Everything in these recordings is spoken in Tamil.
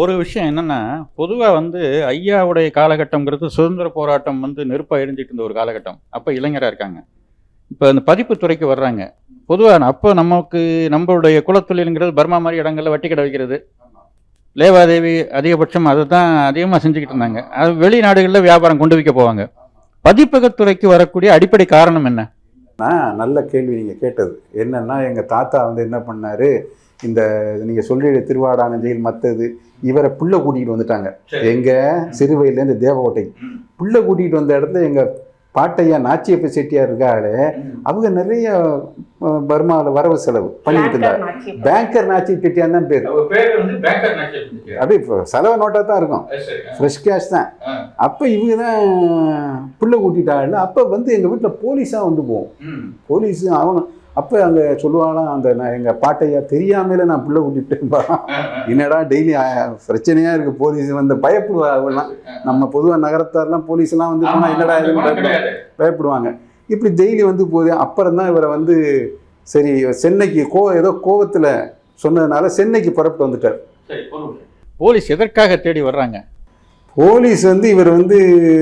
ஒரு விஷயம் என்னன்னா பொதுவாக வந்து ஐயாவுடைய காலகட்டம்ங்கிறது சுதந்திர போராட்டம் வந்து நெருப்பாக எரிஞ்சிட்டு இருந்த ஒரு காலகட்டம். அப்போ இளைஞராக இருக்காங்க. இப்போ அந்த பதிப்பு துறைக்கு வர்றாங்க. பொதுவாக அப்போ நமக்கு நம்மளுடைய குலத்தொழிலுங்கிறது பர்மா மாதிரி இடங்களில் வட்டி கடை வைக்கிறது. லேவாதேவி அதிகபட்சம் அதை தான் அதிகமாக செஞ்சுக்கிட்டு இருந்தாங்க. அது வெளிநாடுகளில் வியாபாரம் கொண்டு வைக்க போவாங்க. பதிப்பகத்துறைக்கு வரக்கூடிய அடிப்படை காரணம் என்ன? நல்ல கேள்வி நீங்கள் கேட்டது. என்னென்னா எங்கள் தாத்தா வந்து என்ன பண்ணார்? இந்த நீங்கள் சொல்லி திருவாடான ஜெயில் மற்றது இவரை புள்ள கூட்டிகிட்டு வந்துட்டாங்க. எங்க சிறுவையிலேருந்து தேவகோட்டை. புள்ள கூட்டிகிட்டு வந்த இடத்துல எங்கள் பாட்டையா நாச்சியப்ப செட்டியார் இருக்காளே அவங்க நிறைய பர்மாவில் வரவு செலவு பண்ணிட்டு இருந்தாங்க. பேங்கர் நாச்சி செட்டியார் தான் பேர். அப்படியே இப்போ செலவு நோட்டாக தான் இருக்கும். ஃப்ரெஷ் கேஷ் தான். அப்போ இவங்க தான் புள்ள கூட்டிட்டாள் அப்போ வந்து எங்கள் வீட்டில் போலீஸாக வந்து போவோம். போலீஸு அவனும் அப்போ அங்கே சொல்லுவாங்களாம் அந்த நான் எங்கள் பாட்டையா தெரியாமலே நான் புள்ள கூட்டிகிட்டேன்பா என்னடா டெய்லி பிரச்சனையாக இருக்குது போலீஸ் வந்து பயப்படுவா அவெல்லாம் நம்ம பொதுவாக நகரத்தாரெலாம் போலீஸ்லாம் வந்து போனால் என்னடா இதுன்னு பயப்படுவாங்க. இப்படி டெய்லி வந்து போகுது. அப்புறம் தான் இவரை வந்து சரி சென்னைக்கு கோ ஏதோ கோவத்தில் சொன்னதுனால சென்னைக்கு புறப்பட்டு வந்துட்டார். போலீஸ் எதற்காக தேடி வர்றாங்க? போலீஸ் வந்து இவர் வந்து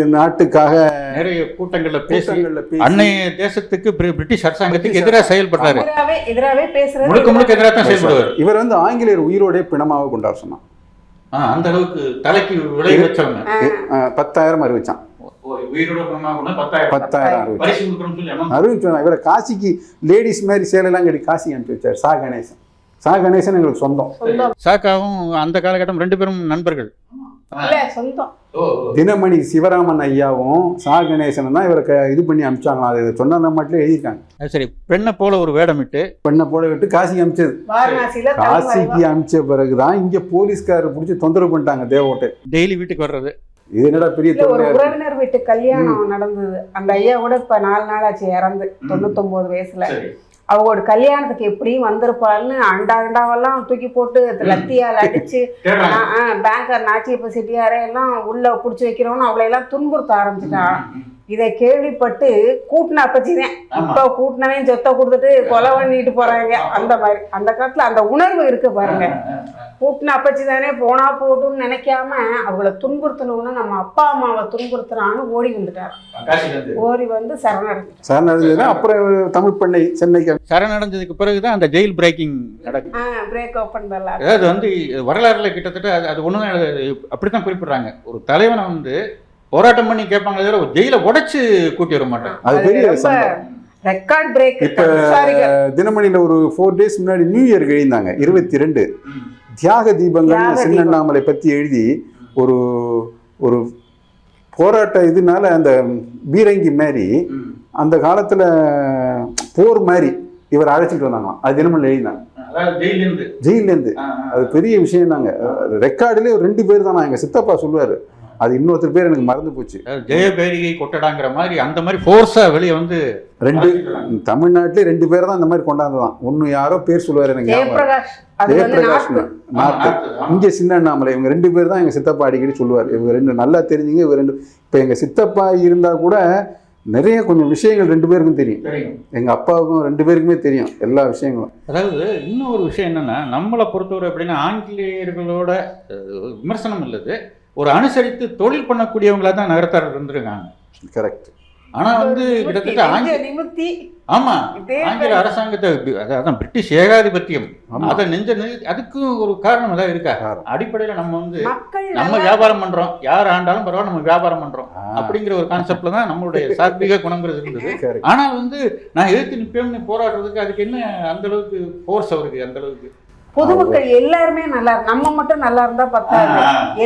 நாட்டுக்காக நிறைய கூட்டங்கள்ல பேசி அன்னைய தேசத்துக்கு பிரி- பிரிட்டிஷ் அரசாங்கத்துக்கு எதிராக செயல்படுறாரு எதிராவே பேசுறது. முழுக்க முழுக்க எதிராக தான் செயல்படுவார். இவர் வந்து ஆங்கிலேயர் உயிரோடே பிணமாக கொண்டாட சொன்னான். அந்த அளவுக்கு தலைக்கு விலை வச்சவங்க. பத்தாயிரம் அறிவிச்சான். உயிரோட பணமாக கொண்டு பத்தாயிரம். அறிவிச்சான். இவரை காசிக்கு லேடிஸ் மாதிரி சேலைலாம் கட்டி காசி அனுப்பிச்சு வச்சார் சா கணேசன். சா கணேசன் எங்களுக்கு சொந்தம். சாக்காவும் அந்த காலகட்டம் ரெண்டு பேரும் நண்பர்கள். தினமணி சிவராமன் ஐயாவும் சா கணேசன் தான் இவரை க- இது பண்ணி அனுப்பிச்சாங்களாம் அது சொன்ன மட்டும் எழுதியிருக்காங்க. சரி பெண்ணை போல ஒரு வேடமிட்டு பெண்ணை போட விட்டு காசிக்கு வாரணாசியில காசிக்கு அனுப்பிச்ச பிறகுதான் இங்க போலீஸ்காரர் பிடிச்சி தொந்தரவு பண்ணிட்டாங்க தேவோட்டை டெய்லி வீட்டுக்கு வர்றது. இது என்னடா பெரிய ஒரு? உறவினர் வீட்டு கல்யாணம் நடந்தது. அந்த ஐயா கூட இப்ப நாலு நாள் ஆச்சு இறந்து தொண்ணூத்தொன்பது வயசுல. அவங்களோட கல்யாணத்துக்கு எப்படியும் வந்திருப்பாள்னு அண்டா அண்டாவெல்லாம் தூக்கி போட்டு லத்தியால் அடிச்சு பேங்கர் நாச்சியப்ப செட்டியாரே எல்லாம் உள்ள புடிச்சு வைக்கிறோம்னு அவளை எல்லாம் துன்புறுத்த ஆரம்பிச்சிட்டான் இதை கேள்விப்பட்டு கூட்டின அப்பச்சிதான். இப்போ கூட்டினவன் சொத்தை கொடுத்துட்டு கொலை பண்ணிட்டு போறாங்க. அந்த மாதிரி அந்த காலத்துல அந்த உணர்வு இருக்கு பாருங்க. கூட்டின அப்பச்சி தானே போனா போட்டுன்னு நினைக்காம அவங்கள துன்புறுத்தணும்னு நம்ம அப்பா அம்மாவை துன்புறுத்துறான்னு ஓடி வந்துட்டார். ஓடி வந்து சரணடைஞ்சிட்டார். சார் நடந்ததுன்னா அப்புறம் தமிழ் பண்ணை சென்னைக்கு சரணடைஞ்சதுக்கு பிறகுதான் அந்த ஜெயில் பிரேக்கிங் நடக்கும் பிரேக் ஓப்பன் பண்ணலாம் அதாவது வந்து வரலாறுல கிட்டத்தட்ட அது அது ஒன்றும் அப்படித்தான் குறிப்பிடுறாங்க. ஒரு தலைவனை வந்து போராட்டம் பண்ணி கேட்பாங்க தவிர ஒரு ஜெயில உடைச்சு கூட்டி வர மாட்டாங்க. அது பெரிய ரெக்கார்ட் பிரேக் இப்ப தினமணியில ஒரு ஃபோர் டேஸ் முன்னாடி நியூ இயருக்கு எழுதினாங்க இருபத்தி ரெண்டு தியாக தீபங்கள் சின்னண்ணாமலை பத்தி எழுதி ஒரு ஒரு போராட்ட இதனால அந்த பீரங்கி மாதிரி அந்த காலத்துல போர் மாதிரி இவர் அழைச்சிட்டு வந்தாங்களாம். அது தினமணி எழுதினாங்க ஜெயிலிருந்து. ஜெயிலேருந்து. அது பெரிய விஷயம் நாங்க ரெக்கார்டுலேயே ஒரு ரெண்டு பேர் தான் எங்க சித்தப்பா சொல்லுவாரு. அது இன்னொருத்தர் பேர் எனக்கு மறந்து போச்சு. ஜெயபேரிகை கொட்டடாங்கிற மாதிரி அந்த மாதிரி ஃபோர்ஸா வெளியே வந்து ரெண்டு தமிழ்நாட்டிலே ரெண்டு பேர் தான் இந்த மாதிரி கொண்டாந்துதான். ஒன்னு யாரோ பேர் சொல்லுவாரு எனக்கு. ஜெயபிரகாஷ் நார்த்து இங்க சின்ன அண்ணாமலை இவங்க ரெண்டு பேர் தான் எங்க சித்தப்பா அடிக்கடி சொல்லுவார். இவங்க ரெண்டு நல்லா தெரிஞ்சுங்க இவங்க ரெண்டு இப்போ எங்க சித்தப்பா இருந்தா கூட நிறைய கொஞ்சம் விஷயங்கள் ரெண்டு பேருக்கும் தெரியும். தெரியும். எங்க அப்பாவுக்கும் ரெண்டு பேருக்குமே தெரியும் எல்லா விஷயங்களும். அதாவது இன்னொரு விஷயம் என்னன்னா நம்மளை பொறுத்தவரை எப்படின்னா ஆங்கிலேயர்களோட விமர்சனம் இல்லது. ஒரு அனுசரித்து தொழில் பண்ணக்கூடியவங்களா தான் நகரத்தார் இருந்திருக்காங்க. கரெக்ட் ஆனா வந்து கிட்டத்தட்ட ஆங்கி நெஞ்ச நிமித்தி ஆமா இதே ஆங்கில அரசாங்கத்தை அதான் பிரிட்டிஷ் ஏகாதிபத்தியம். ஆமா. அதை நெஞ்ச அதுக்கும் ஒரு காரணம் ஏதாவது இருக்கா. அடிப்படையில நம்ம வந்து மக்கள் நம்ம வியாபாரம் பண்றோம். யார் ஆண்டாலும் பரவாயில்ல நம்ம வியாபாரம் பண்றோம். ஆ, அப்படிங்கிற ஒரு கான்செப்ட்ல தான் நம்மளுடைய சாத்விக குணங்கிறது இருந்தது. Correct. ஆனா வந்து நான் எதிர்த்து நிற்பேன்னு போராடுறதுக்கு அதுக்கு என்ன அந்த அளவுக்கு ஃபோர்ஸ் அவருக்கு அந்த அளவுக்கு? பொதுமக்கள் எல்லாருமே நல்லா நம்ம மட்டும் நல்லா இருந்தா பத்தாது.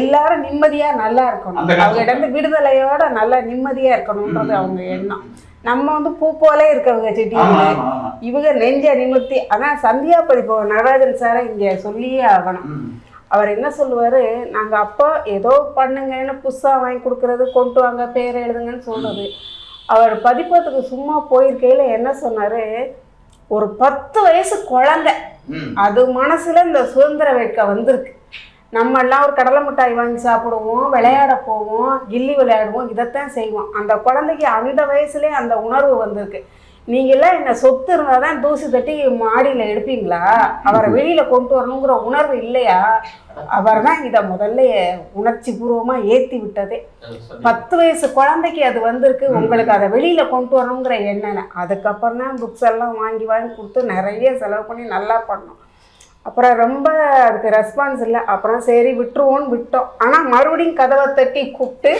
எல்லாரும் நிம்மதியா நல்லா இருக்கணும். அவங்க இடம் விடுதலையோட நல்லா நிம்மதியா இருக்கணும்ன்றது அவங்க எண்ணம். நம்ம வந்து பூ போல இருக்கவங்க செட்டி ஆமா, ஆமா, ஆமா. இவங்க நெஞ்ச நிமிர்த்தி. அதான் சந்தியா பதிப்பு நடராஜன் சாரை இங்க சொல்லியே ஆகணும். அவர் என்ன சொல்லுவாரு? நாங்க அப்பா ஏதோ பண்ணுங்கன்னு புதுசாக வாங்கி கொடுக்கறது கொண்டு வாங்க பேர் எழுதுங்கன்னு சொல்றது அவர் பதிப்பகத்துக்கு சும்மா போயிருக்கையில என்ன சொன்னாரு? ஒரு பத்து வயசு குழந்தை. அது மனசுல இந்த சுதந்திர வேட்கை வந்திருக்கு. நம்ம எல்லாம் ஒரு கடலை மிட்டாய் வாங்கி சாப்பிடுவோம் விளையாட போவோம் கில்லி விளையாடுவோம் இதைத்தான் செய்வோம். அந்த குழந்தைக்கு அந்த வயசுலயே அந்த உணர்வு வந்திருக்கு. நீங்களாம் என்ன சொத்து இருந்தால் தான் தூசி தட்டி மாடியில் எடுப்பீங்களா? அவரை வெளியில் கொண்டு வரணுங்கிற உணர்வு இல்லையா? அவர் தான் இதை முதல்ல உணர்ச்சி பூர்வமாக ஏற்றி விட்டதே. பத்து வயசு குழந்தைக்கு அது வந்திருக்கு உங்களுக்கு அதை வெளியில் கொண்டு வரணுங்கிற எண்ணெய் அதுக்கப்புறம் தான் புக்ஸ் எல்லாம் வாங்கி வாங்கி கொடுத்து நிறைய செலவு பண்ணி நல்லா பண்ணோம். அப்புறம் ரொம்ப அதுக்கு ரெஸ்பான்ஸ் இல்லை. அப்புறம் சரி விட்டுருவோன்னு விட்டோம். ஆனால் மறுபடியும் கதவை தட்டி கூப்பிட்டு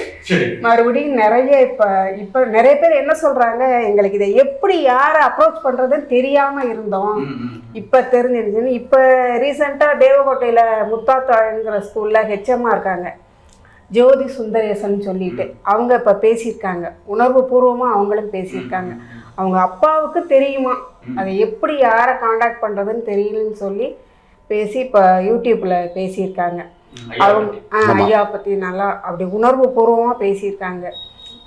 மறுபடியும் நிறைய இப்போ இப்போ நிறைய பேர் என்ன சொல்கிறாங்க எங்களுக்கு இதை எப்படி யாரை அப்ரோச் பண்ணுறதுன்னு தெரியாமல் இருந்தோம். இப்போ தெரிஞ்சிருச்சுன்னு. இப்போ ரீசெண்டாக தேவகோட்டையில் முத்தாத்தாங்கிற ஸ்கூலில் ஹெச்எம்மாக இருக்காங்க. ஜோதி சுந்தரேசன் சொல்லிட்டு. அவங்க இப்போ பேசியிருக்காங்க. உணர்வு பூர்வமாக அவங்களும் பேசியிருக்காங்க. அவங்க அப்பாவுக்கு தெரியுமா? அதை எப்படி யாரை காண்டாக்ட் பண்ணுறதுன்னு தெரியலன்னு சொல்லி பேசி இப்போ யூடியூப்பில் பேசியிருக்காங்க. அவங்க. ஐயா பற்றி நல்லா அப்படி உணர்வு பூர்வமாக பேசியிருக்காங்க.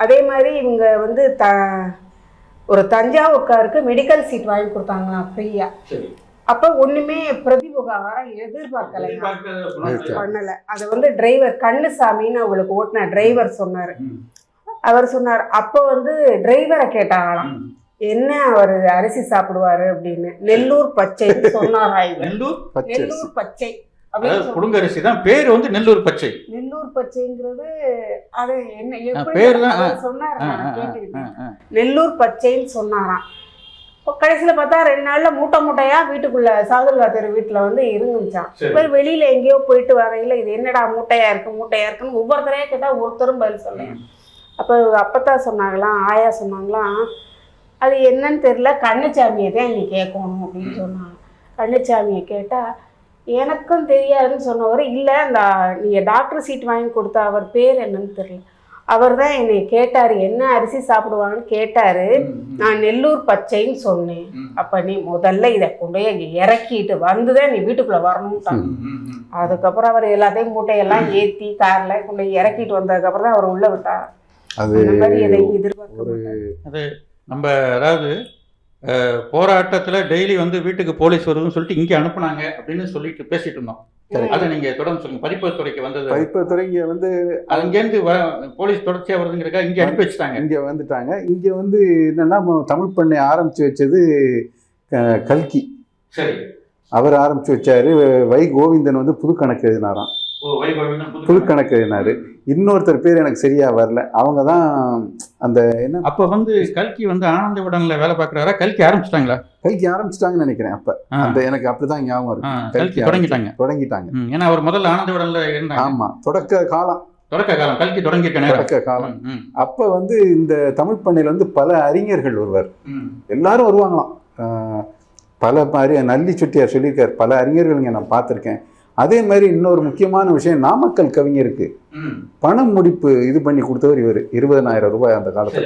அதே மாதிரி இவங்க வந்து த ஒரு தஞ்சாவூர்காருக்கு மெடிக்கல் சீட் வாங்கி கொடுத்தாங்களாம் ஃப்ரீயாக அப்போ ஒன்றுமே பிரதிபுகாரம் எதிர்பார்க்கலையா பண்ணலை. அதை வந்து டிரைவர் கண்ணுசாமின்னு அவங்களுக்கு ஓட்டின டிரைவர் சொன்னார். அவர் சொன்னார் அப்போ வந்து டிரைவரை கேட்டாங்களாம். என்ன அவர் அரிசி சாப்பிடுவாரு அப்படின்னு? நெல்லூர் பச்சைன்னு சொன்னாரா நெல்லூர் பச்சை அரிசி. நெல்லூர் பச்சை. புழுங்கரிசி தான். பேர் வந்து நெல்லூர் பச்சை. நெல்லூர் பச்சைங்கிறது அது என்ன பேர் சொன்னார்? நெல்லூர் பச்சைன்னு சொன்னாராம் இப்போ கடைசியில் பார்த்தா ரெண்டு நாளில் மூட்டை மூட்டையாக வீட்டுக்குள்ளே சாதுல்லா தெரு வீட்டில் வந்து இருந்துச்சான். இவர் வெளியில் எங்கேயோ போயிட்டு வரையில இது என்னடா மூட்டையா இருக்கு மூட்டையா இருக்குன்னு ஒவ்வொருத்தரையே கேட்டால் ஒருத்தரும் பதில் சொல்லேன் அப்போ அப்பத்தான் சொன்னாங்களாம் ஆயா சொன்னாங்களாம் அது என்னன்னு தெரியல. கண்ணுச்சாமியை தான் நீ கேட்கணும் அப்படின்னு சொன்னாங்க. கண்ணுச்சாமியை கேட்டால் எனக்கும் தெரியாதுன்னு சொன்னவர் இல்லை அந்த நீங்கள் டாக்டர் சீட் வாங்கி கொடுத்த அவர் பேர் என்னன்னு தெரியல. அவர் தான் என்னை கேட்டார் என்ன அரிசி சாப்பிடுவாங்கன்னு? கேட்டார். நான் நெல்லூர் பச்சைன்னு சொன்னேன். அப்போ நீ முதல்ல இதை கொண்டு போய் அங்கே இறக்கிட்டு வந்து தான் நீ வீட்டுக்குள்ளே வரணும்ட்டாங்க அதுக்கப்புறம் அவர் எல்லாத்தையும் மூட்டையெல்லாம் ஏற்றி காரில் கொண்டு போய் இறக்கிட்டு வந்ததுக்கப்புறம் தான் அவர் உள்ளே விட்டார். அது அந்த மாதிரி எதையும் எதிர்பார்க்க நம்ம அதாவது போராட்டத்துல டெய்லி வந்து வீட்டுக்கு போலீஸ் வருதுன்னு சொல்லிட்டு இங்கே அனுப்புனாங்க அப்படின்னு சொல்லிட்டு பேசிட்டு இருந்தோம். அதை நீங்க தொடர்ந்து சொல்லுங்க. பதிப்பகத்துறைக்கு வந்தது பதிப்பத்துறை இங்க வந்து அங்கேருந்து வ போலீஸ் தொடர்ச்சியா வருதுங்கிறக்கா இங்கே அனுப்பி வச்சுட்டாங்க. இங்க வந்துட்டாங்க. இங்க வந்து என்னன்னா தமிழ் பண்ணை ஆரம்பிச்சு வச்சது க- கல்கி. சரி. அவர் ஆரம்பிச்சு வச்சாரு. வை கோவிந்தன் வந்து புது கணக்கு எழுதினாராம். புது புது கணக்கு. எழுதினாரு இன்னொருத்தர் பேர் எனக்கு சரியா வரல. அவங்க தான் அந்த என்ன? அப்ப வந்து கல்கி வந்து ஆனந்த விடன்ல வேலை பார்க்கறாரா? கல்கி ஆரம்பிச்சிட்டாங்களா? கல்கி ஆரம்பிச்சிட்டாங்கன்னு நினைக்கிறேன் அப்ப. அந்த எனக்கு அப்படிதான் ஞாபகம் இருக்கு. கல்கி தொடங்கிட்டாங்க. தொடங்கிட்டாங்க. ஏன்னா அவர் முதல்ல ஆனந்த விடன்ல இருந்தாங்க. ஆமா தொடக்க காலம். தொடக்க காலம் கல்கி தொடங்கியிருக்க நேரம். தொடக்க காலம். அப்ப வந்து இந்த தமிழ் பண்ணையில வந்து பல அறிஞர்கள் வருவார் ம். எல்லாரும் வருவாங்களாம். ஆஹ் பல மாதிரி நல்லி செட்டியார் சொல்லியிருக்கார். பல அறிஞர்கள் இங்க நான் பார்த்துருக்கேன். அதே மாதிரி இன்னொரு முக்கியமான விஷயம் நாமக்கல் கவிஞருக்கு. பணம் முடிப்பு இது பண்ணி கொடுத்தவர் இவர். இருபதனாயிரம் ரூபாய் அந்த காலத்தில்.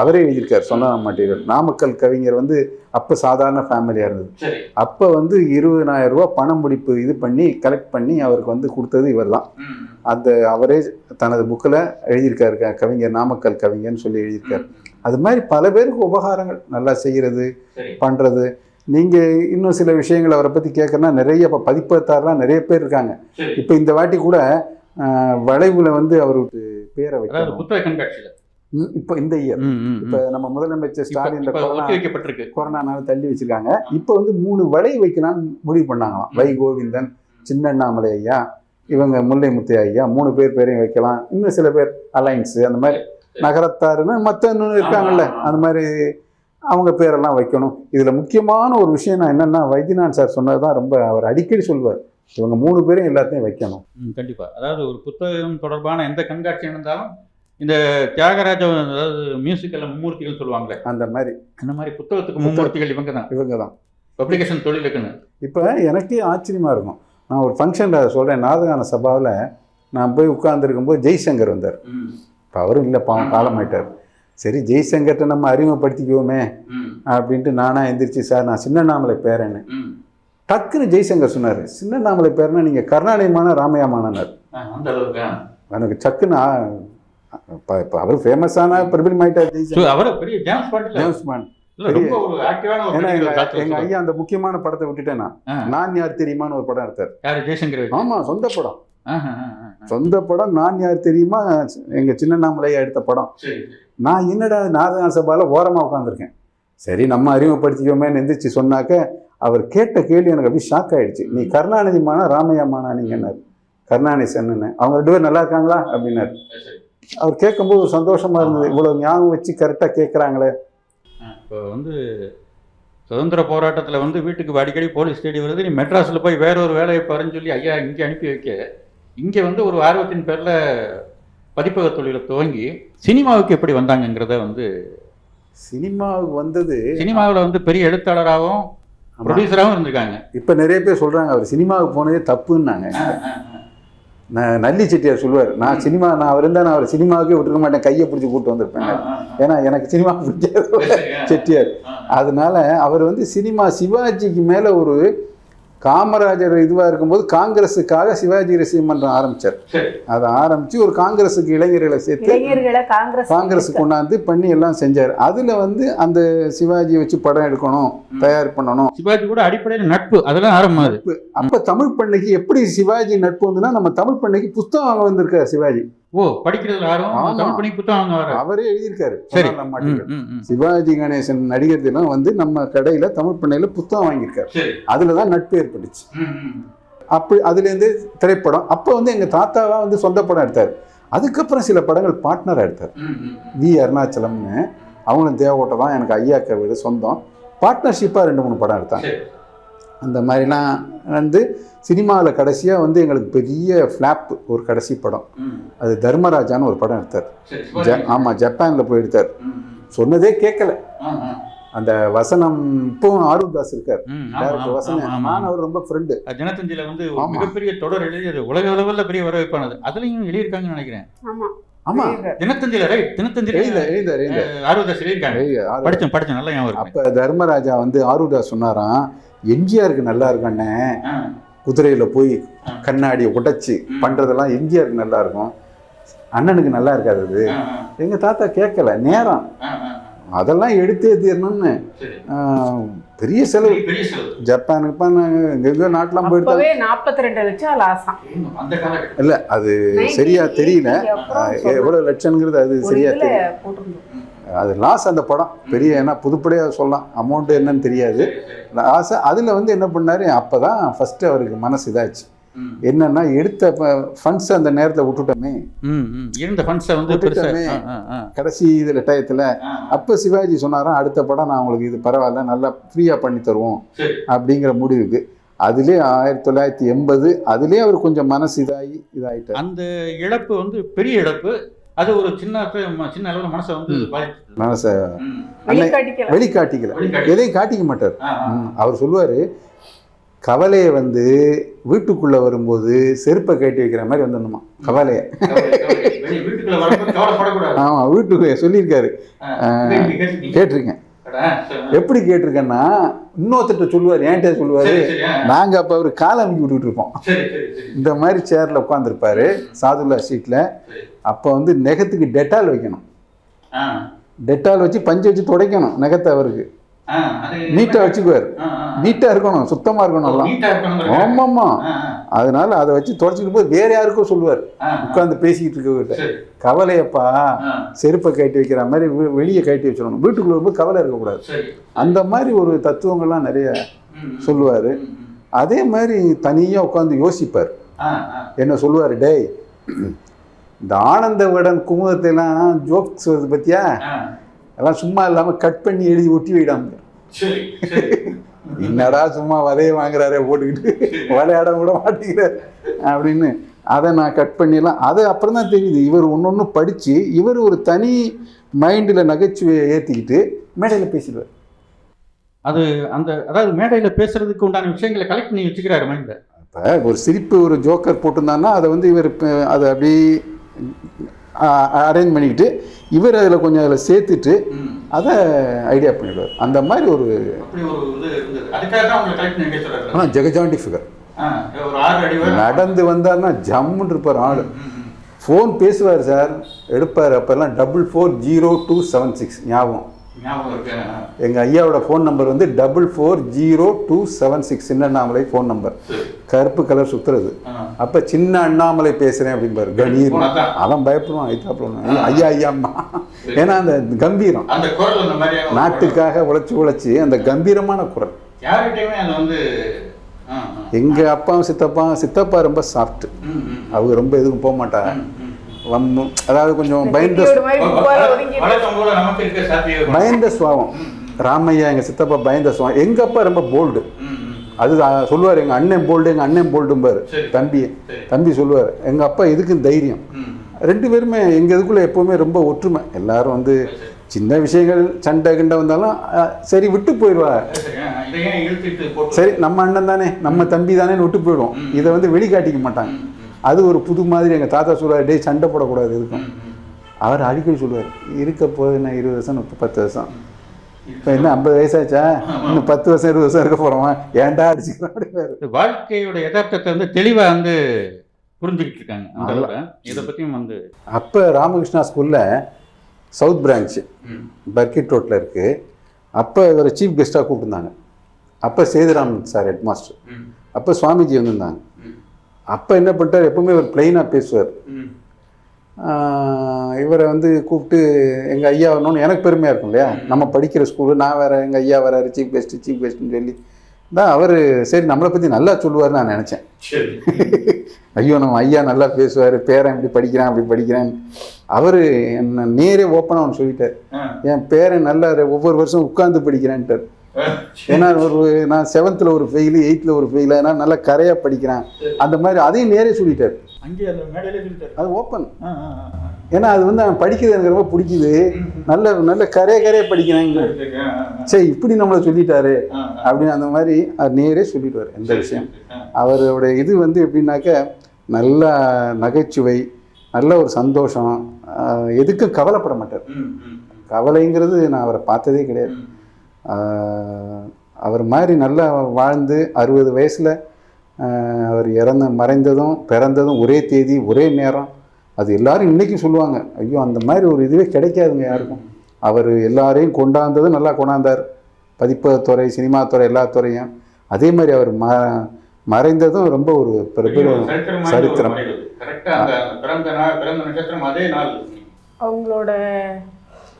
அவரே எழுதியிருக்கார் சொன்ன மாட்டீர்கள் நாமக்கல் கவிஞர் வந்து அப்போ சாதாரண ஃபேமிலியாக இருந்தது. அப்போ வந்து இருபதனாயிரம் ரூபாய் பணம் முடிப்பு இது பண்ணி கலெக்ட் பண்ணி அவருக்கு வந்து கொடுத்தது இவர் தான் அந்த அவரே தனது புக்கில் எழுதியிருக்காரு கவிஞர் நாமக்கல் கவிஞர்னு சொல்லி எழுதியிருக்காரு. அது மாதிரி பல பேருக்கு உபகாரங்கள். நல்லா செய்கிறது பண்ணுறது நீங்கள் இன்னும் சில விஷயங்கள் அவரை பற்றி கேட்கறனா நிறைய இப்போ பதிப்பத்தாரெலாம் நிறைய பேர் இருக்காங்க. இப்போ இந்த வாட்டி கூட ஆஹ், வளைவுல வந்து அவருக்கு பேரை வைக்கணும் புத்தக கண்காட்சியில. இப்போ இந்த இயர் இப்போ. நம்ம முதலமைச்சர் ஸ்டாலின் இந்த கொரோனா கொரோனானால தள்ளி வச்சிருக்காங்க. இப்போ வந்து மூணு வளை வைக்கலாம்னு முடிவு பண்ணாங்களாம். வை கோவிந்தன் சின்ன அண்ணாமலை ஐயா இவங்க முல்லை முத்தையா ஐயா மூணு பேர் பேரையும் வைக்கலாம். இன்னும் சில பேர் அலைன்ஸ் அந்த மாதிரி நகரத்தாருன்னு மற்ற இன்னும் இருக்காங்கல்ல. அந்த மாதிரி அவங்க பேரெல்லாம் வைக்கணும். இதில் முக்கியமான ஒரு விஷயம் நான் என்னன்னா வைத்தியநாத் சார் சொன்னது தான் ரொம்ப அவர் அடிக்கடி சொல்வார் இவங்க மூணு பேரும் எல்லாத்தையும் வைக்கணும். ம், கண்டிப்பா. அதாவது ஒரு புத்தகம் தொடர்பான எந்த கண்காட்சி இருந்தாலும் இந்த தியாகராஜ அதாவது மியூசிக்கல்ல மும்மூர்த்திகள் சொல்லுவாங்களே அந்த மாதிரி. அந்த மாதிரி புத்தகத்துக்கு மும்மூர்த்திகள் இவங்க தான் இவங்க தான் பப்ளிகேஷன் தொழிலுக்குன்னு இப்போ எனக்கே ஆச்சரியமாக இருக்கும். நான் ஒரு ஃபங்க்ஷனில் சொல்கிறேன் நாதகான சபாவில் நான் போய் உட்கார்ந்துருக்கும்போது ஜெய்சங்கர் வந்தார். இப்போ அவரும் இல்லை பாவம் காலமாயிட்டார். சரி ஜெய்சங்கர்ட்ட நம்ம அறிமுகப்படுத்திக்குவோமே அப்படின்ட்டு நானா எந்திரிச்சு சார் நான் சின்னண்ணாமலை பேரன்னு ம். டக்குன்னு ஜெய்சங்கர் சொன்னார் சின்னண்ணாமலை பேரனா நீங்கள் கருணாநிதிமான ராமையாமானார் எனக்கு சக்குன்னு இப்போ இப்போ அவர் ஃபேமஸான பிரபில் மாயிட்டார் So, ஜெய்சங்கர் எங்க. ஐயா அந்த முக்கியமான படத்தை விட்டுட்டேன் நான். நான் யார் தெரியுமான்னு ஒரு படம் எடுத்தார்? ஆமா சொந்த படம். சொந்த படம் நான் யார் தெரியுமா எங்க சின்னண்ணாமலையா எடுத்த படம். நான் என்னடா நாதக சபாவில் ஓரமாக உட்காந்துருக்கேன் சரி நம்ம அறிமுகப்படுத்திக்கோமே எந்திரிச்சு சொன்னாக்க அவர் கேட்ட கேள்வி எனக்கு அப்படியே ஷாக் ஆகிடுச்சு நீ கருணாநிதி மானா ராமையா மானா நீங்கன்னார். கருணாநிதி சென்னு அவங்க ரெண்டு பேரும் நல்லா இருக்காங்களா? அப்படின்னாரு. அவர் கேட்கும்போது ஒரு இருந்தது. இவ்வளோ ஞாபகம் வச்சு கரெக்டாக கேட்குறாங்களே. இப்போ வந்து சுதந்திர போராட்டத்தில் வந்து வீட்டுக்கு அடிக்கடி போலீஸ் தேடி வருது. நீ மெட்ராஸில் போய் வேற ஒரு வேலையை பாருன்னு சொல்லி ஐயா இங்கே அனுப்பி வைக்க. இங்கே வந்து ஒரு ஆர்வத்தின் பேரில் பதிப்பக தொழிலை துவங்கி சினிமாவுக்கு எப்படி வந்தாங்கங்கிறத வந்து சினிமாவுக்கு வந்தது சினிமாவில் வந்து பெரிய எழுத்தாளராகவும். ப்ரொடியூசராகவும் இருந்திருக்காங்க. இப்ப நிறைய பேர் சொல்றாங்க அவர் சினிமாவுக்கு போனதே தப்புன்னாங்க. நான் நல்லி செட்டியார் சொல்லுவார் நான் சினிமா நான் அவர் இருந்தா நான் அவர் சினிமாவுக்கே விட்டுருக்க மாட்டேன் கையை பிடிச்சி கூட்டு வந்திருப்பேன். ஏன்னா எனக்கு சினிமா பிடிக்காது செட்டியார். அதனால அவர் வந்து சினிமா சிவாஜிக்கு மேல ஒரு காமராஜர் இதுவா இருக்கும்போது காங்கிரஸுக்காக சிவாஜி ரசிகம் மன்றம் ஆரம்பிச்சார். சரி. அதை ஆரம்பிச்சு ஒரு காங்கிரஸுக்கு இளைஞர்களை சேர்த்து இளைஞர்களை காங்கிரஸ் காங்கிரஸ் கொண்டாந்து பண்ணி எல்லாம் செஞ்சார். அதுல வந்து அந்த சிவாஜி வச்சு படம் எடுக்கணும் தயார் பண்ணணும். சிவாஜி கூட அடிப்படையில் நட்பு அதெல்லாம் ஆரம்பமாது அப்ப தமிழ் பண்ணைக்கு எப்படி சிவாஜி நட்பு வந்துன்னா நம்ம தமிழ் பண்ணைக்கு புஸ்தகம் வந்திருக்காரு சிவாஜி. ஓ படிக்கிறதுல ஆர்வம். தமிழ் பண்ணி புத்தகம் அவரே எழுதியிருக்காரு. சரி. சிவாஜி கணேசன் நடிகர் தினம் வந்து நம்ம கடையில தமிழ் பண்ணையில புத்தகம் வாங்கியிருக்காரு. அதுலதான் நட்பு ஏற்பட்டுச்சு. அப்படி அதுலேருந்து திரைப்படம் அப்போ வந்து எங்க தாத்தாவா வந்து சொந்த படம் எடுத்தார். அதுக்கப்புறம் சில படங்கள் பார்ட்னரா எடுத்தார். வி. அருணாச்சலம்னு அவங்களும் தேவகோட்டை தான் எனக்கு ஐயாக்க வீடு சொந்தம். பார்ட்னர்ஷிப்பாக ரெண்டு மூணு படம் எடுத்தாங்க. அந்த மாதிரிலாம் வந்து சினிமாவில் கடைசியாக வந்து எங்களுக்கு பெரிய ஃப்ளாப் ஒரு கடைசி படம். அது தர்மராஜான்னு ஒரு படம் எடுத்தார் ஜ. ஆமாம் ஜப்பானில் போய் எடுத்தார். சொன்னதே கேட்கல. அந்த வசனம் இப்போவும் ஆரூர் தாஸ் இருக்கார் டேரக்டர் வசனம். நான் அவர் ரொம்ப ஃப்ரெண்டு அது தினத்தந்தியில வந்து. மிகப்பெரிய தொடர் எழுதி அது உலக அளவில் பெரிய வரவேற்பானது அதுலயும் எழுதியிருக்காங்கன்னு நினைக்கிறேன் ஆமா. தினத்தந்தியில ரைட் தினத்தந்தியில எழுத எழுதார் ஆர்வதாஸ் எழுதியிருக்காங்க படிச்சேன் படிச்சேன் நல்லா ஞாபகம் அப்போ தர்மராஜா வந்து ஆரூர் தாஸ் சொன்னாராம் எம்ஜிஆருக்கு நல்லா இருக்கண்ணே குதிரையில் போய். கண்ணாடியை உடைச்சி ம். பண்ணுறதெல்லாம் எம்ஜிஆருக்கு நல்லா இருக்கும். அண்ணனுக்கு நல்லா இருக்காது அது. எங்கள் தாத்தா கேட்கல நேரம். அதெல்லாம் எடுத்தே தீரணும்னு. பெரிய செலவு. பெரிய- பெரிய செலவு. ஜப்பானுக்கு இப்போ எங்கெங்கோ நாட்டெலாம் போயிட்டு நாற்பத்தி ரெண்டு லட்சம் காலகட்டம் இல்லை அது சரியா தெரியல. 1980 அப்புறம் ஆஹ், சொன்னாங்க. எவ்வளவு லட்சங்கிறது அது சரியா தெரியல. அது லாஸ் அந்த படம். பெரிய ஏன்னா புதுப்படையாக சொல்லலாம். அமௌண்ட் என்னன்னு தெரியாது. லாஸ் அதில் வந்து என்ன பண்ணாரு? அப்போ தான் ஃபஸ்ட்டு அவருக்கு மனசு இதாச்சு. என்னன்னா எடுத்த ஃபண்ட்ஸ் அந்த நேரத்தில் விட்டுட்டோமே. இருந்த ஃபண்ட்ஸை வந்து விட்டுட்டோமே. கடைசி இதில் டயத்தில் அப்போ சிவாஜி சொன்னாராம் அடுத்த படம் நான் உங்களுக்கு இது பரவாயில்ல நல்லா ஃப்ரீயாக பண்ணி தருவோம் அப்படிங்கிற முடிவுக்கு. அதிலே ஆயிரத்தி தொள்ளாயிரத்தி எண்பது அதிலே அவர் கொஞ்சம் மனசு இதாகி இதாயிட்டார். அந்த இழப்பு வந்து பெரிய இழப்பு. அது ஒரு சின்ன சின்ன அளவுல மனசை வந்து மனசை. வெளிக்காட்டிக்கல. வெளிக்காட்டிக்கல. வெளிக்காட்டி- எதையும் காட்டிக்க மாட்டார். அவர் சொல்லுவார் கவலையை வந்து வீட்டுக்குள்ளே வரும்போது செருப்பை கட்டி வைக்கிற மாதிரி வந்துடணுமா? கவலையை. ஆமாம் வீட்டுக்குள்ளே சொல்லியிருக்காரு. கேட்டிருக்கேன். எப்படி கேட்டிருக்கேன்னா இன்னொருத்தட்ட சொல்லுவார் ஏன்ட்டே சொல்லுவார். நாங்கள் அப்போ அவர் காலை அமைக்கி விட்டுட்டு இருப்போம். இந்த மாதிரி சேரில் உட்காந்துருப்பாரு சாதுல்லா சரி. அப்போ வந்து நெகத்துக்கு டெட்டால் வைக்கணும். டெட்டால் வச்சு பஞ்சு வச்சு துடைக்கணும் நெகத்தை அவருக்கு. நீட்டாக வச்சுக்குவார். நீட்டாக இருக்கணும் சுத்தமாக இருக்கணும் எல்லாம் நீட்டா இருக்கணுங்கிறது. ஆமாம்மா ஆ, அதனால அதை வச்சு தொடச்சிட்டு போய் வேற யாருக்கும் சொல்லுவார். உட்காந்து பேசிக்கிட்டு இருக்கவர்கிட்ட சரி. கவலையப்பா செருப்பை கட்டி வைக்கிற மாதிரி வெளியே கட்டி வச்சிடணும் வீட்டுக்குள்ள வரும்போது கவலை இருக்கக்கூடாது. அந்த மாதிரி ஒரு தத்துவங்கள்லாம் நிறைய. சொல்லுவார். அதே மாதிரி தனியாக உட்காந்து யோசிப்பார். என்ன சொல்லுவார் டேய் இந்த ஆனந்த விடன் குமுதத்தை எல்லாம் ஜோக்ஸ் ஆ. எல்லாம் சும்மா இல்லாமல் கட் பண்ணி எழுதி ஒட்டி வைடாம. என்னடா சும்மா வதைய வாங்குறாரே போட்டுக்கிட்டு விளையாட விட மாட்டேங்கிறார் அப்படின்னு அதை நான் கட் பண்ணிடலாம். அது அப்புறம் தான் தெரியுது இவர் ஒன்று ஒன்று படித்து இவர் ஒரு தனி மைண்டில் நகைச்சுவையை ஏற்றிக்கிட்டு மேடையில் பேசிடுவார். அது அந்த அதாவது மேடையில பேசுறதுக்கு உண்டான விஷயங்களை கலெக்ட் பண்ணி வச்சுக்கிறாரு மைண்ட்ல இப்போ ஒரு சிரிப்பு ஒரு ஜோக்கர் போட்டிருந்தான்னா அதை வந்து இவர் அதை அப்படியே அரேஞ்ச் பண்ணிக்கிட்டு இவர் அதில் கொஞ்சம் அதில் சேர்த்துட்டு அதை ஐடியா பண்ணிடுவார். அந்த மாதிரி ஒரு ஆனால் ஜெகஜாண்டி ஃபிகர் நடந்து வந்தார்னா ஜம்முன்னு இருப்பார் ஆள். ஃபோன் பேசுவார் சார். எடுப்பார். அப்போல்லாம் double four zero two seven six ஞாபகம். எங்கள் ஐயாவோட ஃபோன் நம்பர் வந்து double four zero two seven six சின்ன அண்ணாமலை ஃபோன் நம்பர் கருப்பு கலர் சுற்றுறது ஆ. அப்போ சின்ன அண்ணாமலை பேசுகிறேன் அப்படிம்பாரு கணீர். அவன் பயப்படுவான் ஐத்தாப்புல ஐயா ஐயாம்மா. ஏன்னா அந்த கம்பீரம். நாட்டுக்காக உழைச்சி உழைச்சி அந்த கம்பீரமான குரல். எங்கள் அப்பாவும் சித்தப்பாவும் சித்தப்பா ரொம்ப சாஃப்ட். அவங்க ரொம்ப எதுவும் போக மாட்டாங்க வம்பு அதாவது கொஞ்சம் பயந்த பயந்த சுவாவம். ராமையா எங்கள் சித்தப்பா பயந்த சுவாவம். எங்கள் அப்பா ரொம்ப போல்டு அது சொல்லுவார் எங்கள் அண்ணன் போல்டு எங்கள் அண்ணன் போல்டும்பார். தம்பி. தம்பி சொல்லுவார் எங்கள் அப்பா எதுக்கும் தைரியம். ரெண்டு பேருமே எங்கள் இதுக்குள்ளே எப்போவுமே ரொம்ப ஒற்றுமை. எல்லாரும் வந்து சின்ன விஷயங்கள் சண்டை கிண்டை வந்தாலும் சரி விட்டு போயிடுவா சரி நம்ம அண்ணன் தானே நம்ம தம்பி தானேன்னு விட்டு போயிடுவோம். இதை வந்து வெளிக்காட்டிக்க மாட்டாங்க. அது ஒரு புது மாதிரி எங்கள் தாத்தா சொல்லுவார் டேய் சண்டை போடக்கூடாது எதுக்கும். அவர் அடிக்கடி சொல்லுவார் இருக்க போது என்ன இருபது வருஷம் முப்பது பத்து வருஷம். இப்போ என்ன ஐம்பது வயசாச்சா? இன்னும் பத்து வருஷம் இருபது வருஷம் இருக்க போகிறோமா ஏன்டா இந்த வாழ்க்கையோட யதார்த்தத்தை வந்து தெளிவா வந்து புரிஞ்சுக்கிட்டு இருக்காங்க இதை பத்தியும் வந்து அப்போ ராமகிருஷ்ணா ஸ்கூலில் சவுத் பிரான்ச்சு பர்கிட் ரோட்டில் இருக்குது அப்போ இவரை சீஃப் கெஸ்ட்டாக கூப்பிட்டுருந்தாங்க. அப்போ சேதுராம் சார் ஹெட் மாஸ்டர் அப்போ சுவாமிஜி வந்திருந்தாங்க. அப்போ என்ன பண்ணிட்டார்? எப்பவுமே இவர் பிளெயினாக பேசுவார். இவரை வந்து கூப்பிட்டு எங்கள் ஐயா வரணும்னு எனக்கு பெருமையாக இருக்கும் இல்லையா? நம்ம படிக்கிற ஸ்கூலு நான் வேறு எங்கள் ஐயா வராரு சீஃப் கெஸ்ட்டு சீஃப் கெஸ்ட்டுன்னு சொல்லி. தான் அவர் சரி நம்மளை பற்றி நல்லா சொல்லுவார்னு நான் நினச்சேன். ஐயோ நம்ம ஐயா நல்லா பேசுவார் பேரன் இப்படி படிக்கிறான் அப்படி படிக்கிறான். அவர் என்ன நேரே ஓப்பனாக ஒன்று சொல்லிட்டார். என் பேரன் நல்லா ஒவ்வொரு வருஷம் உட்கார்ந்து படிக்கிறான்ட்டார். ஏன்னா ஒரு நான் செவன்த்தில் ஒரு ஃபெயிலு எயித்தில் ஒரு ஃபெயிலு அதனால் நல்லா கரையாக படிக்கிறான். அந்த மாதிரி அதையும் நேரே சொல்லிட்டார். அங்கே அந்த மேடையிலே சொல்லிட்டாரு. அது ஓப்பன். ஏன்னா அது வந்து அவன் படிக்கிறது எனக்கு ரொம்ப பிடிக்குது. நல்ல நல்ல கரைய கரைய படிக்கிறாங்க சரி, இப்படி நம்மளை சொல்லிட்டாரு. அப்படின்னு அந்த மாதிரி அவர் நேரே சொல்லிடுவார் எந்த விஷயம். அவரோட இது வந்து எப்படின்னாக்க நல்ல நகைச்சுவை நல்ல ஒரு சந்தோஷம். எதுக்கும் கவலைப்பட மாட்டார். கவலைங்கிறது நான் அவரை பார்த்ததே கிடையாது. அவர் மாதிரி நல்லா வாழ்ந்து அறுபது வயசில் அவர் இறந்த மறைந்ததும் பிறந்ததும் ஒரே தேதி ஒரே நேரம். அது எல்லாரும் இன்றைக்கும் சொல்லுவாங்க ஐயோ அந்த மாதிரி ஒரு இதுவே கிடைக்காதுங்க யாருக்கும். அவர் எல்லாரையும் கொண்டாந்ததும் நல்லா கொண்டாந்தார். பதிப்பகத்துறை சினிமா துறை எல்லா துறையும். அதே மாதிரி அவர் ம மறைந்ததும் ரொம்ப ஒரு பிரபல சரித்திரம். அவங்களோட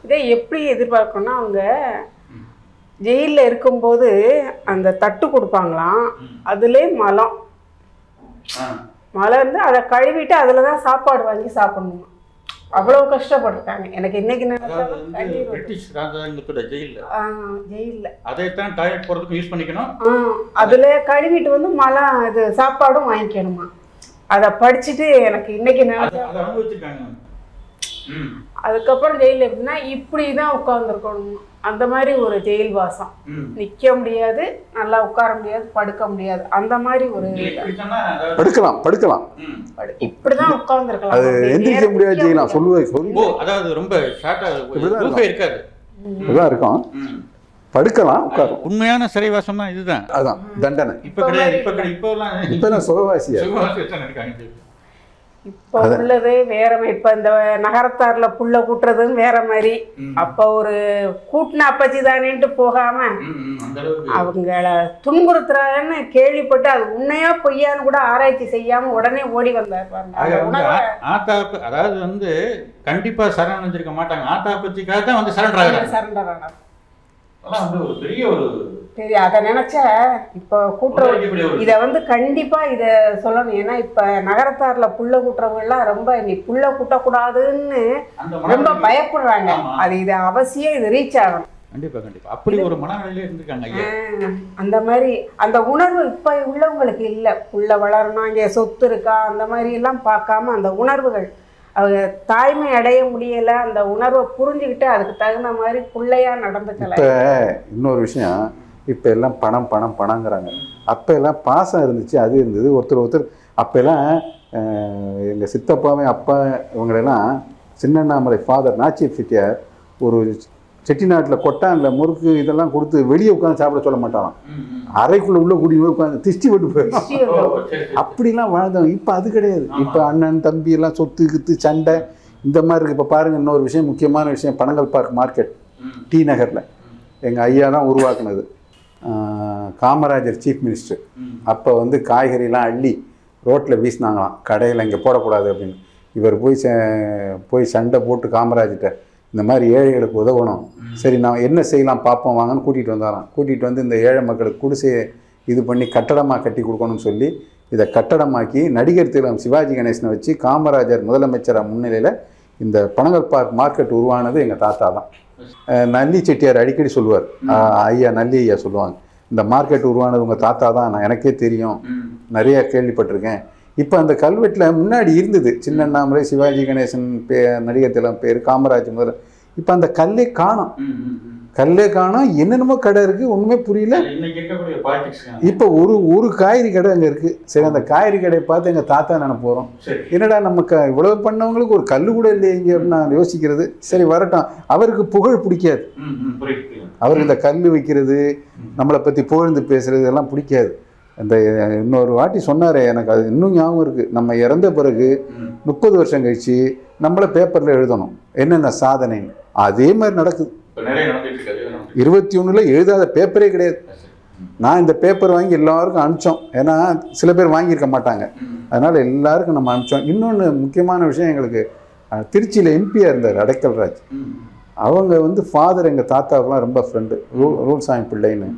இதை எப்படி எதிர்பார்க்கணும்னா அவங்க ஜெயிலில் இருக்கும்போது அந்த தட்டு கொடுப்பாங்களாம். அதுலே மலம். இருந்து அதை கழுவிட்டு அதில் தான் சாப்பாடு வாங்கி சாப்பிடணுமா. அவ்வளோ கஷ்டப்பட்டிருக்காங்க எனக்கு இன்னைக்கு வந்து. பிரிட்டிஷ் ராஜாங்கத்தோட ஜெயில்ல. ஆ, ஜெயில்ல. அதைத்தான் டாய்லெட் போறதுக்கு யூஸ் பண்ணிக்கணும். அதில் கழுவிட்டு வந்து மலம் இது சாப்பாடும் வாங்கிக்கணுமா. அதை படிச்சுட்டு எனக்கு இன்னைக்கு அதை அதை அதுக்கப்புறம் ஜெயிலில் எப்படின்னா இப்படி தான் உட்காந்துருக்கணும் அந்த மாதிரி ஒரு ஜெயில் வாசம். ம். நிற்க முடியாது நல்லா உட்கார முடியாது படுக்க முடியாது. அந்த மாதிரி ஒரு படுக்கலாம் படுக்கலாம். ம். இப்படி தான் உட்காந்துருக்கலாம் அது எந்திரிக்க முடியாது செய்யலாம் சொல்லுவது சொல்லி. ஓ அதாவது ரொம்ப ஷார்ட்டா இப்படிதான் இருக்காது. இதெல்லாம் இருக்கும். படுக்கலாம் உட்காரும். உண்மையான சிறைவாசம்னா இதுதான். அதான் தண்டனை. இப்ப கிடையாது இப்ப கிடையாது இப்ப எல்லாம் இப்போ நான் சுகவாசியா இப்போ உள்ளது வேற. இப்ப இந்த நகரத்தார்ல புள்ள கூட்டுறதும் வேற மாதிரி. அப்ப ஒரு கூட்டின அப்பச்சி தானேன்ட்டு போகாம அவங்கள துன்புறுத்துறாங்கன்னு கேள்விப்பட்டு அது உண்மையா பொய்யான்னு கூட ஆராய்ச்சி செய்யாம உடனே ஓடி வந்தார் பாருங்க. ஆக அந்த வந்து உணர்வை ஆ- ஆத்தாப்பு அதாவது வந்து கண்டிப்பா சரணடைஞ்சிருக்க மாட்டாங்க. ஆத்தாப்பச்சிக்காக தான் வந்து சரண்டர் ஆகுறாங்க. சரண்டர் ஆனார் அதெல்லாம் வந்து ஒரு பெரிய ஒரு சரி அதை நினைச்சா இப்போ கூட்டுற உணர்ச்சிக்குரிய ஒரு இதை வந்து கண்டிப்பா இதை சொல்லணும். ஏன்னா இப்ப நகரத்தார்ல புள்ள கூட்டுறவங்க எல்லாம் ரொம்ப நீ புள்ள கூட்டக்கூடாதுன்னு ரொம்ப பயப்படுறாங்க. அது இது அவசியம் இது ரீச் ஆகணும். கண்டிப்பா கண்டிப்பா. அப்படி ஒரு மனநிலையில இருந்திருக்காங்க அந்த மாதிரி அந்த உணர்வு இப்ப உள்ளவங்களுக்கு இல்லை. புள்ள வளரணும் இங்கே சொத்து இருக்கா அந்த மாதிரி எல்லாம் பார்க்காம அந்த உணர்வுகள். அவங்க தாய்மை அடைய முடியலை அந்த உணர்வை புரிஞ்சுக்கிட்டு அதுக்கு தகுந்த மாதிரி பிள்ளையாக நடந்துக்கல இப்போ இன்னொரு விஷயம் இப்போ எல்லாம் பணம் பணம் பணங்கிறாங்க. அப்போ எல்லாம் பாசம் இருந்துச்சு அது இருந்தது. ஒருத்தர் ஒருத்தர் அப்போல்லாம் எங்கள் சித்தப்பாவே அப்பா இவங்களெல்லாம் சின்னண்ணாமலை ஃபாதர் நாச்சியப் செட்டியார் ஒரு செட்டிநாட்டில் கொட்டானில் முறுக்கு இதெல்லாம் கொடுத்து வெளியே உட்காந்து சாப்பிட சொல்ல மாட்டாராம். அறைக்குள்ளே உள்ள கூடி போய் உட்காந்து திஷ்டி விட்டு போயிடும். அப்படிலாம் வாழ்ந்தவங்க இப்போ அது கிடையாது. இப்போ அண்ணன் தம்பி எல்லாம் சொத்து கித்து சண்டை இந்த மாதிரி இருக்கு. இப்போ பாருங்க இன்னொரு விஷயம் முக்கியமான விஷயம் பனங்கல் பார்க் மார்க்கெட் டி நகரில். எங்கள் ஐயா தான் உருவாக்குனது. காமராஜர் சீஃப் மினிஸ்டர் அப்போ வந்து காய்கறிலாம் அள்ளி ரோட்டில் வீசினாங்களாம். கடையில் இங்கே போடக்கூடாது அப்படின்னு. இவர் போய் ச- போய் சண்டை போட்டு காமராஜர்கிட்ட இந்த மாதிரி ஏழைகளுக்கு உதவணும். சரி நான் என்ன செய்யலாம் பார்ப்போம் வாங்கன்னு கூட்டிகிட்டு வந்தாராம். கூட்டிகிட்டு வந்து இந்த ஏழை மக்களுக்கு குடிசையை இது பண்ணி கட்டடமாக கட்டி கொடுக்கணும்னு சொல்லி இதை கட்டடமாக்கி நடிகர் திலகம் சிவாஜி கணேசனை வச்சு காமராஜர் முதலமைச்சராக முன்னிலையில் இந்த பனங்கல் பார்க் மார்க்கெட் உருவானது எங்கள் தாத்தா தான். நல்லி செட்டியார் அடிக்கடி சொல்லுவார். ஐயா நல்லி ஐயா சொல்லுவாங்க. இந்த மார்க்கெட் உருவானது உங்கள் தாத்தா தான் நான் எனக்கே தெரியும். நிறைய கேள்விப்பட்டிருக்கேன். இப்போ அந்த கல்வெட்டில் முன்னாடி இருந்தது. சின்னண்ணாமலை சிவாஜி கணேசன் பே நடிகர் திலகம் பேர் காமராஜ் முதல்ல இப்போ அந்த கல்லே காணோம். கல்லே காணோம். என்னென்னமோ கடை இருக்குது ஒன்றுமே புரியல. இப்போ ஒரு ஒரு காய்கறி கடை அங்கே இருக்குது சரி அந்த காய்கறி கடையை பார்த்து எங்கள் தாத்தா நினைப்பு போகிறோம் என்னடா நம்ம க இவ்வளவு பண்ணவங்களுக்கு ஒரு கல் கூட இல்லையே இங்கே அப்படின்னு நான் யோசிக்கிறது. சரி வரட்டும். அவருக்கு புகழ் பிடிக்காது. அவருக்கு இந்த கல் வைக்கிறது நம்மளை பற்றி புகழ்ந்து பேசுறது இதெல்லாம் பிடிக்காது. அந்த இன்னொரு வாட்டி சொன்னாரே எனக்கு அது இன்னும் ஞாபகம் இருக்குது நம்ம இறந்த பிறகு முப்பது வருஷம் கழிச்சு நம்மளை பேப்பரில் எழுதணும். என்னென்ன சாதனைன்னு. அதே மாதிரி நடக்குது. இருபத்தி ஒன்றில் எழுதாத பேப்பரே கிடையாது. நான் இந்த பேப்பர் வாங்கி எல்லாருக்கும் அனுப்பிச்சோம். ஏன்னா சில பேர் வாங்கியிருக்க மாட்டாங்க. அதனால் எல்லாருக்கும் நம்ம அனுப்பிச்சோம். இன்னொன்று முக்கியமான விஷயம் எங்களுக்கு திருச்சியில் எம்பியாக இருந்தார் அடைக்கல் ராஜ். அவங்க வந்து ஃபாதர் எங்கள் தாத்தாவுக்குலாம் ரொம்ப ஃப்ரெண்டு ரூ ரூல்சாமி பிள்ளைன்னு.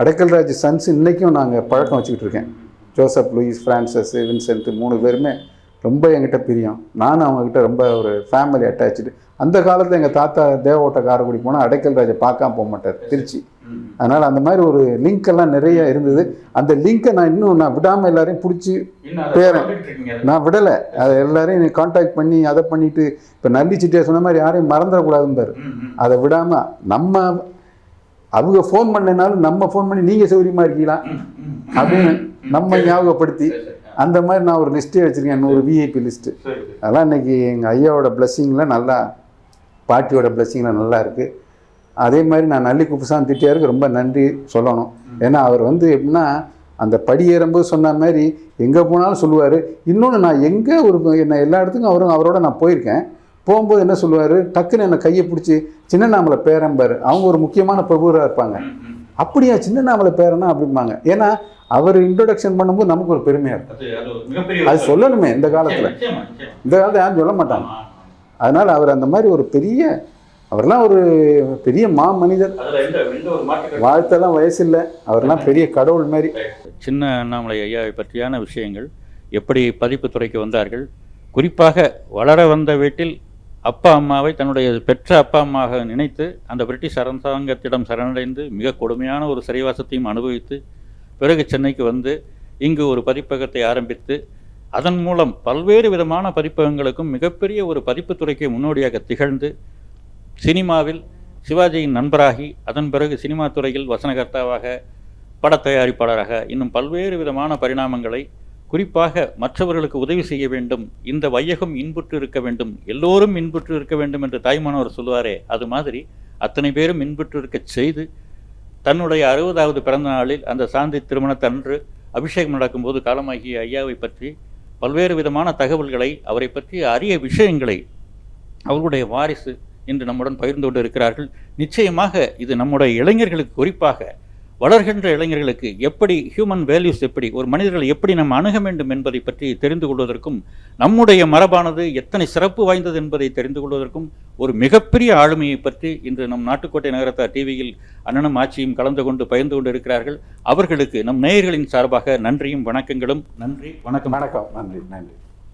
அடைக்கல் ராஜ் சன்ஸ் இன்றைக்கும் நாங்கள் பழக்கம் வச்சுக்கிட்டு இருக்கேன். ஜோசப் லூயிஸ் ஃப்ரான்சஸ் வின்சென்ட் மூணு பேருமே ரொம்ப என்கிட்ட பிரியம். நானும் அவங்கக்கிட்ட ரொம்ப ஒரு ஃபேமிலி அட்டாச்சு அந்த காலத்தில் எங்கள் தாத்தா தேவோட்ட காரைக்குடி போனால் அடைக்கல் ராஜை பார்க்காம போக மாட்டார் திருச்சி. அதனால் அந்த மாதிரி ஒரு லிங்க் எல்லாம் நிறைய இருந்தது. அந்த லிங்கை நான் இன்னும் நான் விடாமல் எல்லாரையும் பிடிச்சி பேரன். நான் விடலை. அதை எல்லாரையும் காண்டாக்ட் பண்ணி அதை பண்ணிட்டு இப்போ நல்லி சிட்டியா சொன்ன மாதிரி யாரையும் மறந்துடக்கூடாதும்பாரு. அதை விடாமல் நம்ம அவங்க ஃபோன் பண்ணனாலும் நம்ம ஃபோன் பண்ணி நீங்கள் சௌரியமாக இருக்கீங்களா? அப்படின்னு நம்ம ஞாபகப்படுத்தி அந்த மாதிரி நான் ஒரு லிஸ்ட்டே வச்சுருக்கேன் ஒரு விஐபி லிஸ்ட்டு அதெல்லாம் இன்னைக்கு எங்கள் ஐயாவோட பிளஸ்ஸிங்கில் நல்லா பாட்டியோட பிளஸ்ஸிங்கில் நல்லா இருக்குது அதே மாதிரி நான் நல்லி குப்புசாமி திட்டியாருக்கு ரொம்ப நன்றி சொல்லணும். ஏன்னா அவர் வந்து எப்படின்னா அந்த படி ஏறும்போது சொன்ன மாதிரி எங்கே போனாலும் சொல்லுவார். இன்னொன்று நான் எங்கே ஒரு என்ன எல்லா இடத்துக்கும் அவரும் அவரோட நான் போயிருக்கேன். போகும்போது என்ன சொல்லுவார்? டக்குன்னு என்னை கையை பிடிச்சி சின்னநாமலை பேரம்பார் அவங்க ஒரு முக்கியமான பிரபுவராக இருப்பாங்க. அப்படியா சின்னநாமலை பேரனா? அப்படிம்பாங்க. ஏன்னா அவர் இன்ட்ரோடக்ஷன் பண்ணும்போது நமக்கு ஒரு பெருமையாக இருக்கும். அது சொல்லணுமே இந்த காலத்தில். இந்த காலத்தில் யாரும் சொல்ல மாட்டாங்க. அதனால் அவர் அந்த மாதிரி ஒரு பெரிய அவர்லாம் ஒரு பெரிய மா மனிதர். வாழ்த்தெல்லாம் வயசு இல்லை அவர்லாம் பெரிய கடவுள் மாதிரி சின்ன அண்ணாமலை ஐயாவை பற்றியான விஷயங்கள் எப்படி பதிப்பு துறைக்கு வந்தார்கள்? குறிப்பாக வளர வந்த வீட்டில் அப்பா அம்மாவை தன்னுடைய பெற்ற அப்பா அம்மாக நினைத்து அந்த பிரிட்டிஷ் அரசாங்கத்திடம் சரணடைந்து மிக கொடுமையான ஒரு சிறைவாசத்தையும் அனுபவித்து பிறகு சென்னைக்கு வந்து இங்கு ஒரு பதிப்பகத்தை ஆரம்பித்து அதன் மூலம் பல்வேறு விதமான பதிப்பகங்களுக்கும் மிகப்பெரிய ஒரு பதிப்புத்துறைக்கு முன்னோடியாக திகழ்ந்து சினிமாவில் சிவாஜியின் நண்பராகி அதன் பிறகு சினிமா துறையில் வசனகர்த்தாவாக படத் தயாரிப்பாளராக இன்னும் பல்வேறு விதமான பரிணாமங்களை குறிப்பாக மற்றவர்களுக்கு உதவி செய்ய வேண்டும் இந்த வையகம் இன்புற்று இருக்க வேண்டும் எல்லோரும் இன்புற்று இருக்க வேண்டும் என்று தாய்மானவர் சொல்லுவாரே அது மாதிரி அத்தனை பேரும் இன்புற்று இருக்கச் செய்து தன்னுடைய அறுபதாவது பிறந்த நாளில் அந்த சாந்தி திருமணத்தன்று அபிஷேகம் நடக்கும்போது காலமாகிய ஐயாவை பற்றி பல்வேறு விதமான தகவல்களை அவரை பற்றி அரிய விஷயங்களை அவர்களுடைய வாரிசு இன்று நம்முடன் பகிர்ந்து கொண்டு இருக்கிறார்கள். நிச்சயமாக இது நம்முடைய இளைஞர்களுக்கு குறிப்பாக வளர்கின்ற இளைஞர்களுக்கு எப்படி ஹியூமன் வேல்யூஸ் எப்படி ஒரு மனிதர்களை எப்படி நாம் அணுக வேண்டும் என்பதை பற்றி தெரிந்து கொள்வதற்கும் நம்முடைய மரபானது எத்தனை சிறப்பு வாய்ந்தது என்பதை தெரிந்து கொள்வதற்கும் ஒரு மிகப்பெரிய ஆளுமையை பற்றி இன்று நம் நாட்டுக்கோட்டை நகரத்தார் டிவியில் அண்ணனும் ஆட்சியும் கலந்து கொண்டு பகிர்ந்து கொண்டு இருக்கிறார்கள் அவர்களுக்கு நம் நேயர்களின் சார்பாக நன்றியும் வணக்கங்களும். நன்றி வணக்கம். வணக்கம். நன்றி நன்றி.